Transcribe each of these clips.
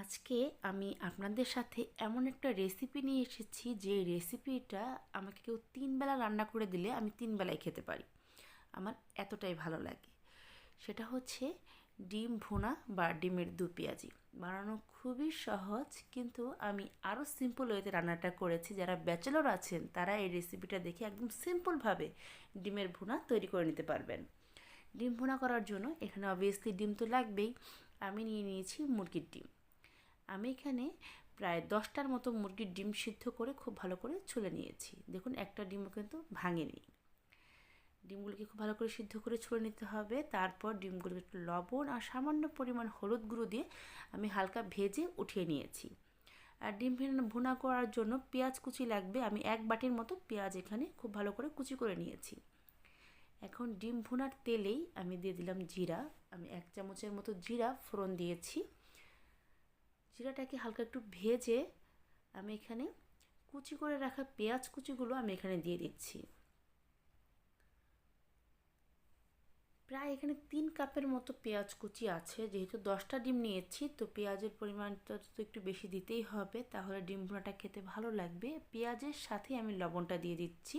আজকে আমি আপনাদের সাথে এমন একটা রেসিপি নিয়ে এসেছি, যে রেসিপিটা আমাকে কেউ তিনবেলা রান্না করে দিলে আমি তিন বেলায় খেতে পারি। আমার এতটাই ভালো লাগে। সেটা হচ্ছে ডিম ভুনা বা ডিমের দু পেঁয়াজি। বানানো খুবই সহজ, কিন্তু আমি আরও সিম্পল ওয়েতে রান্নাটা করেছি। যারা ব্যাচেলর আছেন, তারা এই রেসিপিটা দেখে একদম সিম্পলভাবে ডিমের ভুনা তৈরি করে নিতে পারবেন। ডিম ভুনা করার জন্য এখানে অবভিয়াসলি ডিম তো লাগবেই। আমি নিয়ে নিয়েছি মুরগির ডিম। আমি এখানে প্রায় দশটার মতো মুরগির ডিম সিদ্ধ করে খুব ভালো করে ছুলে নিয়েছি। দেখুন, একটা ডিমও কিন্তু ভাঙেনি। ডিমগুলোকে খুব ভালো করে সিদ্ধ করে ছুলে নিতে হবে। তারপর ডিমগুলোকে একটু লবণ আর সামান্য পরিমাণ হলুদ গুঁড়ো দিয়ে আমি হালকা ভেজে উঠিয়ে নিয়েছি। আর ডিম ভুনা করার জন্য পেঁয়াজ কুচি লাগবে। আমি এক বাটির মতো পেঁয়াজ এখানে খুব ভালো করে কুচি করে নিয়েছি। এখন ডিম ভুনার তেলেই আমি দিয়ে দিলাম জিরা। আমি এক চামচের মতো জিরা ফোড়ন দিয়েছি। জিরাটাকে হালকা একটু ভেজে আমি এখানে কুচি করে রাখা পেঁয়াজ কুচিগুলো আমি এখানে দিয়ে দিচ্ছি। প্রায় এখানে তিন কাপের মতো পেঁয়াজ কুচি আছে, যেহেতু দশটা ডিম নিয়েছি, তো পেঁয়াজের পরিমাণটা তো একটু বেশি দিতেই হবে, তাহলে ডিম ভুনাটা খেতে ভালো লাগবে। পেঁয়াজের সাথে আমি লবণটা দিয়ে দিচ্ছি।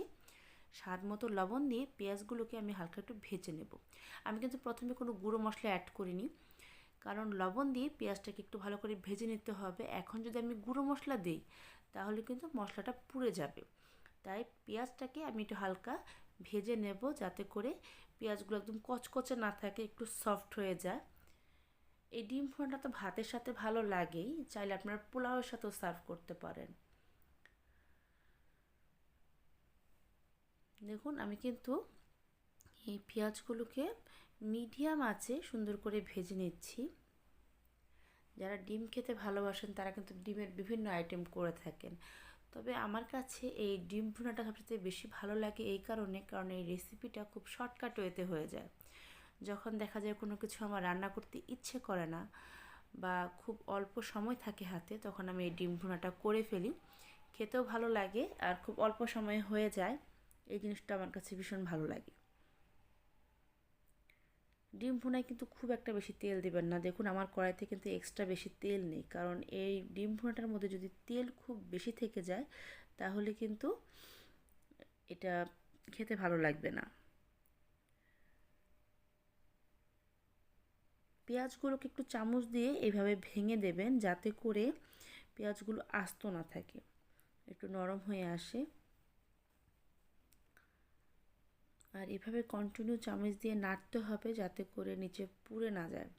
স্বাদ মতো লবণ দিয়ে পেঁয়াজগুলোকে আমি হালকা একটু ভেজে নেব। আমি কিন্তু প্রথমে কোনো গুঁড়ো মশলা অ্যাড করিনি। কারণ লবণ দিয়ে পেঁয়াজটাকে একটু ভালো করে ভেজে নিতে হবে। এখন যদি আমি গুঁড়ো মশলা দিই, তাহলে কিন্তু মশলাটা পুড়ে যাবে। তাই পেঁয়াজটাকে আমি একটু হালকা ভেজে নেব যাতে করে পেঁয়াজগুলো একদম কচকচে না থাকে, একটু সফট হয়ে যায়। এই ডিম ফোড়নটা তো ভাতের সাথে ভালো লাগেই, চাইলে আপনারা পোলাওয়ের সাথেও সার্ভ করতে পারেন। দেখুন, আমি কিন্তু এই পেঁয়াজগুলোকে মিডিয়াম আছে, সুন্দর করে ভেজে নিচ্ছি। যারা ডিম খেতে ভালোবাসেন, তারা কিন্তু ডিমের বিভিন্ন আইটেম করে থাকেন। তবে আমার কাছে এই ডিম ভুনাটা সবচেয়ে বেশি ভালো লাগে এই কারণে, কারণ এই রেসিপিটা খুব শর্টকাট ওয়েতে হয়ে যায়। যখন দেখা যায় কোনো কিছু আমার রান্না করতে ইচ্ছে করে না বা খুব অল্প সময় থাকে হাতে, তখন আমি এই ডিম ভুনাটা করে ফেলি। খেতেও ভালো লাগে আর খুব অল্প সময়ে হয়ে যায়। এই জিনিসটা আমার কাছে ভীষণ ভালো লাগে। ডিম ভুনায় কিন্তু খুব একটা বেশি তেল দেবেন না। দেখুন, আমার কড়াইতে কিন্তু এক্সট্রা বেশি তেল নেই। কারণ এই ডিম ভুনাটার মধ্যে যদি তেল খুব বেশি থেকে যায়, তাহলে কিন্তু এটা খেতে ভালো লাগবে না। পেঁয়াজগুলোকে একটু চামচ দিয়ে এভাবে ভেঙে দেবেন যাতে করে পেঁয়াজগুলো আস্ত না থাকে। একটু নরম হয়ে আসে। আর এভাবে কন্টিনিউ চামচ দিয়ে নাড়তে হবে যাতে করে নিচে পুড়ে না যায়।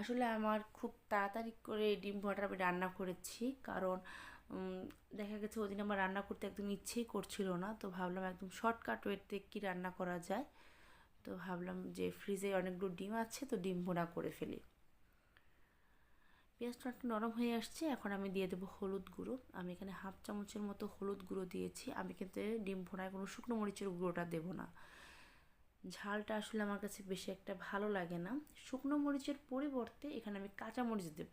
আসলে আমার খুব তাড়াতাড়ি করে ডিম ভোটার আমি রান্না করেছি, কারণ দেখা গেছে ওদিন আমার রান্না করতে একদম ইচ্ছেই করছিল না, তো ভাবলাম একদম শর্টকাট ওয়েতে কী রান্না করা যায়। তো ভাবলাম যে ফ্রিজে অনেকগুলো ডিম আছে, তো ডিম ভোনা করে ফেলি। পেঁয়াজটা নরম হয়ে আসছে, এখন আমি দিয়ে দেবো হলুদ গুঁড়ো। আমি এখানে হাফ চামচের মতো হলুদ গুঁড়ো দিয়েছি। আমি কিন্তু ডিম ভোনায় কোনো শুকনো মরিচের গুঁড়োটা দেবো না। ঝালটা আসলে আমার কাছে বেশি একটা ভালো লাগে না। শুকনো মরিচের পরিবর্তে এখানে আমি কাঁচা মরিচ দেব।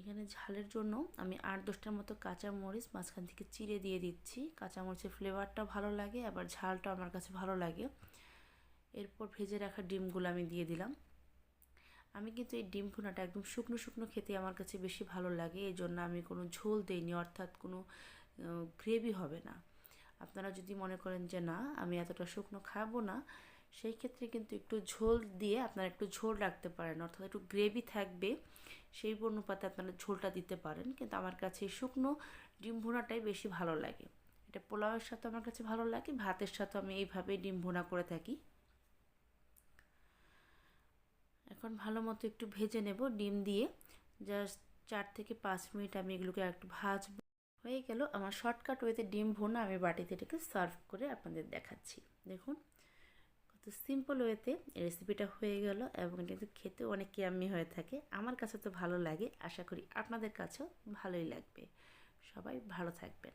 এখানে ঝালের জন্য আমি আট দশটার মতো কাঁচা মরিচ মাঝখান থেকে চিড়ে দিয়ে দিচ্ছি। কাঁচা মরিচের ফ্লেভারটা ভালো লাগে, আবার ঝালটা আমার কাছে ভালো লাগে। এরপর ভেজে রাখা ডিমগুলো আমি দিয়ে দিলাম। আমি কিন্তু এই ডিম ভুনাটা একদম শুকনো শুকনো খেতে আমার কাছে বেশি ভালো লাগে এই জন্য আমি কোনো ঝোল দিইনি, অর্থাৎ কোনো গ্রেভি হবে না। আপনারা যদি মনে করেন যে না, আমি এতটা শুকনো খাব না, সেই ক্ষেত্রে কিন্তু একটু ঝোল দিয়ে আপনারা একটু ঝোল রাখতে পারেন, অর্থাৎ একটু গ্রেভি থাকবে, সেই অনুপাতে আপনারা ঝোলটা দিতে পারেন, কিন্তু আমার কাছে শুকনো ডিম ভুনাটাই বেশি ভালো লাগে। এটা পোলাওয়ের সাথে আমার কাছে ভালো লাগে, ভাতের সাথে আমি এইভাবেই ডিম ভুনা করে থাকি। এখন ভালো মতো একটু ভেজে নেব, ডিম দিয়ে। জাস্ট চার থেকে পাঁচ মিনিট আমি এগুলোকে একটু ভাজবো। হয়ে গেল, আমার শর্টকাট ওয়েতে ডিম ভোনা, আমি বাটিতে এটাকে সার্ভ করে আপনাদের দেখাচ্ছি। দেখুন, কত সিম্পল ওয়েতে রেসিপিটা হয়ে গেল এবং কিন্তু খেতেও অনেক কেয়ামি হয়ে থাকে। আমার কাছে তো ভালো লাগে, আশা করি আপনাদের কাছেও ভালোই লাগবে। সবাই ভালো থাকবেন।